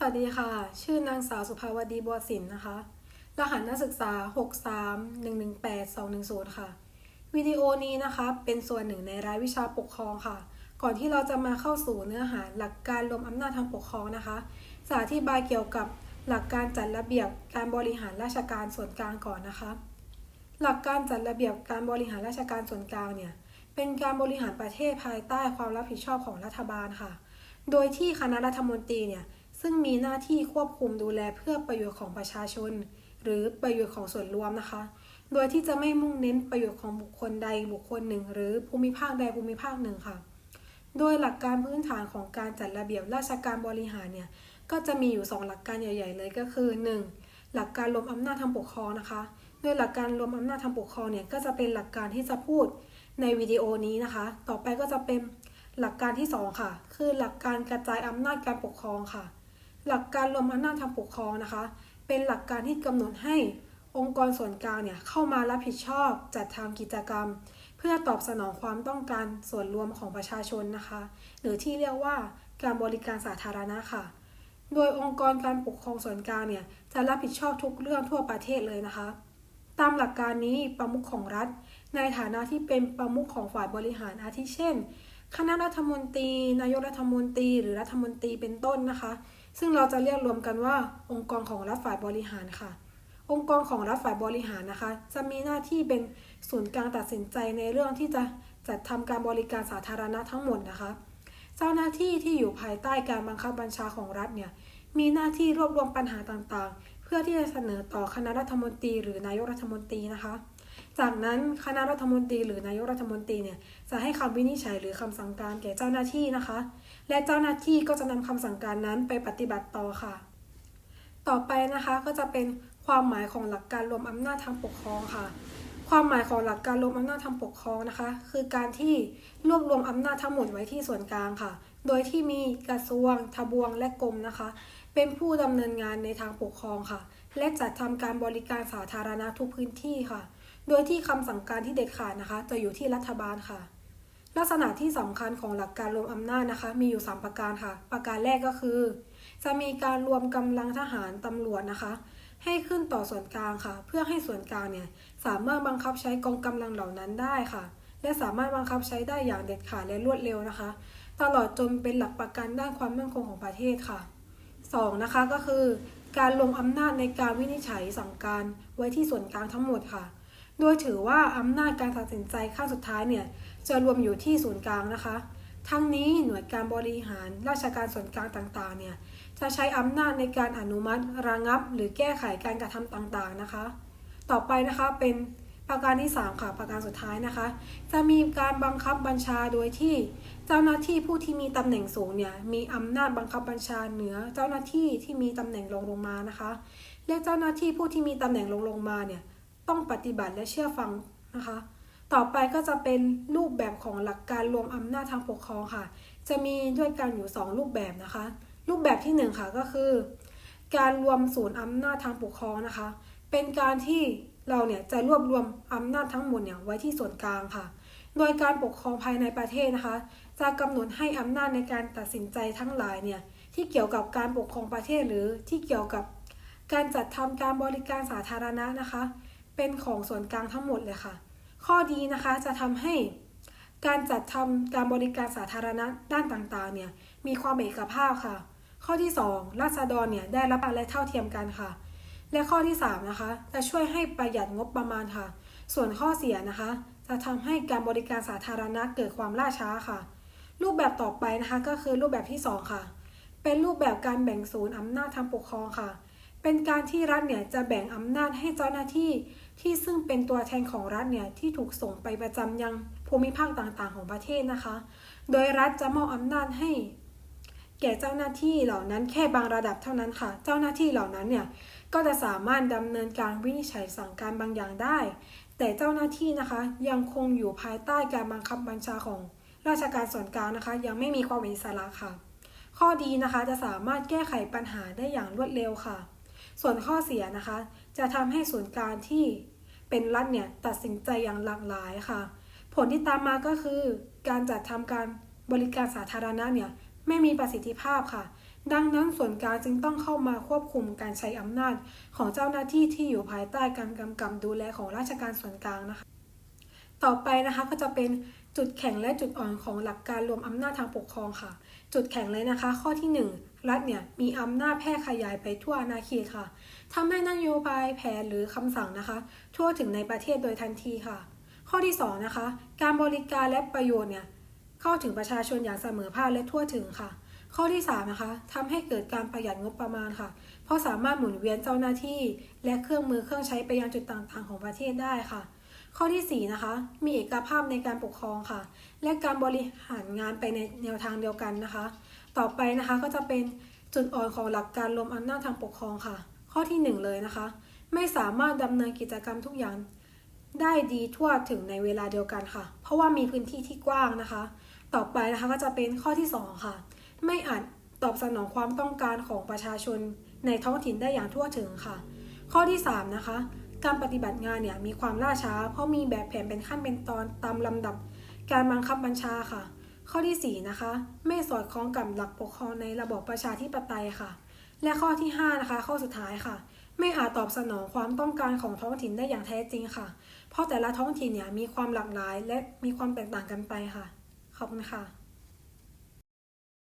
สวัสดีค่ะ ชื่อนางสาวสุภาวดีบัวสินนะคะ รหัสนักศึกษา 63118 210 ค่ะ วิดีโอนี้นะคะ เป็นส่วนหนึ่งในรายวิชาปกครองค่ะ ก่อนที่เราจะมาเข้าสู่เนื้อหาหลักการรวมอำนาจทางปกครองนะคะจะอธิบายเกี่ยวกับหลักการจัดระเบียบการบริหารราชการส่วนกลางก่อนนะคะ หลักการจัดระเบียบการบริหารราชการส่วนกลางเนี่ย เป็นการบริหารประเทศภายใต้ความรับผิดชอบของรัฐบาลค่ะ โดยที่คณะรัฐมนตรีเนี่ย ซึ่งมีหน้าที่ควบคุมดูแลเพื่อประโยชน์ของประชาชน หรือประโยชน์ของส่วนรวมนะคะ โดยที่จะไม่มุ่งเน้นประโยชน์ของบุคคลใดบุคคลหนึ่ง หรือภูมิภาคใดภูมิภาคหนึ่งค่ะ โดยหลักการพื้นฐานของการจัดระเบียบราชการบริหารเนี่ยก็จะมีอยู่ 2 หลักการใหญ่ ๆ เลยก็คือ 1. หลักการรวมอำนาจทางปกครองนะคะ โดยหลักการรวมอำนาจทางปกครองเนี่ยก็จะเป็นหลักการที่จะพูดในวิดีโอนี้นะคะ ต่อไปก็จะเป็นหลักการที่ 2 ค่ะ คือหลักการกระจายอำนาจการปกครองค่ะ หลักการรวมอำนาจทางปกครองนะคะ เป็นหลักการที่กำหนดให้องค์กรส่วนกลางเนี่ยเข้ามารับผิดชอบจัดทำกิจกรรม เพื่อตอบสนองความต้องการส่วนรวมของประชาชนนะคะ หรือที่เรียกว่าการบริการสาธารณะค่ะ โดยองค์กรการปกครองส่วนกลางเนี่ยจะรับผิดชอบทุกเรื่องทั่วประเทศเลยนะคะ ตามหลักการนี้ประมุขของรัฐ ในฐานะที่เป็นประมุขของฝ่ายบริหารอาทิเช่น คณะรัฐมนตรี นายกรัฐมนตรี หรือรัฐมนตรีเป็นต้นนะคะ ซึ่งเราจะเรียกรวมกันว่า องค์กรของรัฐฝ่ายบริหารค่ะ องค์กรของรัฐฝ่ายบริหารนะคะ จะมีหน้าที่เป็นศูนย์กลางตัดสินใจในเรื่องที่จะจัดทำการบริการสาธารณะทั้งหมดนะคะ เจ้าหน้าที่ที่อยู่ภายใต้การบังคับบัญชาของรัฐเนี่ยมีหน้าที่รวบรวมปัญหาต่างๆ พื่อที่จะเสนอต่อคณะรัฐมนตรีหรือนายกรัฐมนตรีนะคะ จากนั้นคณะรัฐมนตรีหรือนายกรัฐมนตรีเนี่ยจะให้คำวินิจฉัยหรือคำสั่งการแก่เจ้าหน้าที่นะคะ และเจ้าหน้าที่ก็จะนำคำสั่งการนั้นไปปฏิบัติต่อค่ะ ต่อไปนะคะก็จะเป็นความหมายของหลักการรวมอำนาจทางปกครองค่ะความหมายของหลักการรวมอำนาจทางปกครองนะคะ คือการที่รวบรวมอำนาจทั้งหมดไว้ที่ส่วนกลางค่ะ โดยที่มีกระทรวง ทบวงและกรมนะคะ เป็นผู้ดำเนินงานในทางปกครองค่ะ และจัดทำการบริการสาธารณะทุกพื้นที่ค่ะ โดยที่คำสั่งการที่เด็ดขาดนะคะ จะอยู่ที่รัฐบาลค่ะ ลักษณะที่สำคัญของหลักการรวมอำนาจนะคะ มีอยู่ 3 ประการค่ะ ประการแรกก็คือ จะมีการรวมกำลังทหารตำรวจนะคะ ให้ขึ้นต่อส่วนกลางค่ะ เพื่อให้ส่วนกลางเนี่ยสามารถบังคับใช้กองกำลังเหล่านั้นได้ค่ะ และสามารถบังคับใช้ได้อย่างเด็ดขาดและรวดเร็วนะคะ ตลอดจนเป็นหลักประกันด้านความมั่นคงของประเทศค่ะ 2. นะคะก็คือ การลงอำนาจในการวินิจฉัยสั่งการไว้ที่ส่วนกลางทั้งหมดค่ะ โดยถือว่าอำนาจการตัดสินใจขั้นสุดท้ายเนี่ยจะรวมอยู่ที่ศูนกลางนะคะ ทั้งนี้หน่วยการบริหารราชการส่วนกลางต่างๆเนี่ยจะใช้อำนาจในการอนุมัติระงับ หรือแก้ไขการกระทำต่างๆนะคะ ต่อไปนะคะเป็น ประการที่ 3 ค่ะประการสุดท้ายนะคะ จะมีการบังคับบัญชาโดยที่เจ้าหน้าที่ผู้ที่มีตำแหน่งสูงเนี่ยมีอำนาจบังคับบัญชาเหนือเจ้าหน้าที่ที่มีตำแหน่งรองลงมานะคะและเจ้าหน้าที่ผู้ที่มีตำแหน่งรองลงมาเนี่ยต้องปฏิบัติและเชื่อฟังนะคะ ต่อไปก็จะเป็นรูปแบบของหลักการรวมอำนาจทางปกครองค่ะ จะมีด้วยกันอยู่ 2 รูปแบบนะคะ รูปแบบที่ 1 ค่ะก็คือ การรวมศูนย์อำนาจทางปกครองนะคะ เป็นการที่ เราเนี่ยจะรวบรวมอำนาจทั้งหมดเนี่ยไว้ที่ส่วนกลางค่ะ โดยการปกครองภายในประเทศนะคะ จะกำหนดให้อำนาจในการตัดสินใจทั้งหลายเนี่ยที่เกี่ยวกับการปกครองประเทศหรือที่เกี่ยวกับการจัดทำการบริการสาธารณะนะคะ เป็นของส่วนกลางทั้งหมดเลยค่ะ ข้อดีนะคะจะทำให้การจัดทำการบริการสาธารณะด้านต่างๆเนี่ยมีความเอกภาพค่ะ ข้อที่ 2 ราษฎรเนี่ยได้รับอะไรเท่าเทียมกันค่ะ และข้อที่ 3 นะคะ จะช่วยให้ประหยัดงบประมาณค่ะ ส่วนข้อเสียนะคะ จะทำให้การบริการสาธารณะเกิดความล่าช้าค่ะ รูปแบบต่อไปนะคะก็คือรูปแบบที่ 2 ค่ะ เป็นรูปแบบการแบ่งศูนย์อำนาจทางปกครองค่ะ เป็นการที่รัฐเนี่ยจะแบ่งอำนาจให้เจ้าหน้าที่ ที่ซึ่งเป็นตัวแทนของรัฐเนี่ยที่ถูกส่งไปประจำยังภูมิภาคต่างๆ ของประเทศนะคะ โดยรัฐจะมอบอำนาจให้ แก่เจ้าหน้าที่เหล่านั้นแค่บางระดับเท่านั้นค่ะ เจ้าหน้าที่เหล่านั้นเนี่ยก็จะสามารถดำเนินการวินิจฉัยสั่งการบางอย่างได้ แต่เจ้าหน้าที่นะคะยังคงอยู่ภายใต้การบังคับบัญชาของราชการส่วนกลางนะคะ ยังไม่มีความอิสระค่ะ ข้อดีนะคะจะสามารถแก้ไขปัญหาได้อย่างรวดเร็วค่ะ ส่วนข้อเสียนะคะ จะทำให้ส่วนกลางที่เป็นรัฐเนี่ยตัดสินใจอย่างหลากหลายค่ะ ผลที่ตามมาก็คือ การจัดทำการบริการสาธารณะเนี่ย ไม่มีประสิทธิภาพค่ะ ดังนั้นส่วนกลางจึงต้องเข้ามาควบคุมการใช้อำนาจของเจ้าหน้าที่ที่อยู่ภายใต้การกำกับดูแลของราชการส่วนกลางนะคะ ต่อไปนะคะก็จะเป็นจุดแข็งและจุดอ่อนของหลักการรวมอำนาจทางปกครองค่ะ จุดแข็งเลยนะคะ ข้อที่ 1 รัฐเนี่ยมีอำนาจแพร่ขยายไปทั่วอาณาเขตค่ะทำให้นโยบายแผนหรือคำสั่งนะคะ ทั่วถึงในประเทศโดยทันทีค่ะ ข้อที่2นะคะการบริการและประโยชน์เนี่ย เข้าถึงประชาชนอย่างเสมอภาคและทั่วถึงค่ะ ข้อที่3นะคะทำให้เกิดการประหยัดงบประมาณค่ะ เพราะสามารถหมุนเวียนเจ้าหน้าที่ และเครื่องมือเครื่องใช้ไปยังจุดต่างๆ ของประเทศได้ค่ะ ข้อที่4นะคะมีเอกภาพในการปกครองค่ะ และการบริหารงานไปในแนวทางเดียวกันนะคะ ต่อไปนะคะก็จะเป็นจุดอ่อนของหลักการรวมอำนาจทางปกครองค่ะ ข้อที่ 1 เลยนะคะ ไม่สามารถดำเนินกิจกรรมทุกอย่างได้ดีทั่วถึงในเวลาเดียวกันค่ะ เพราะว่ามีพื้นที่ที่กว้างนะคะ ต่อไปนะคะก็จะเป็นข้อที่ 2 ค่ะ ไม่อาจตอบสนองความต้องการของประชาชนในท้องถิ่นได้อย่างทั่วถึงค่ะ ข้อที่ 3 นะคะ การปฏิบัติงานเนี่ยมีความล่าช้า เพราะมีแบบแผนเป็นขั้นเป็นตอนตามลำดับ การบังคับบัญชาค่ะ ข้อที่ 4 นะคะ ไม่สอดคล้องกับหลักปกครองในระบอบประชาธิปไตยค่ะ และข้อที่ 5 นะคะ ข้อสุดท้ายค่ะ ไม่อาจตอบสนองความต้องการของท้องถิ่นได้อย่างแท้จริงค่ะ เพราะแต่ละท้องถิ่นเนี่ยมีความหลากหลายและมีความแตกต่างกันไปค่ะ ขอบคุณค่ะ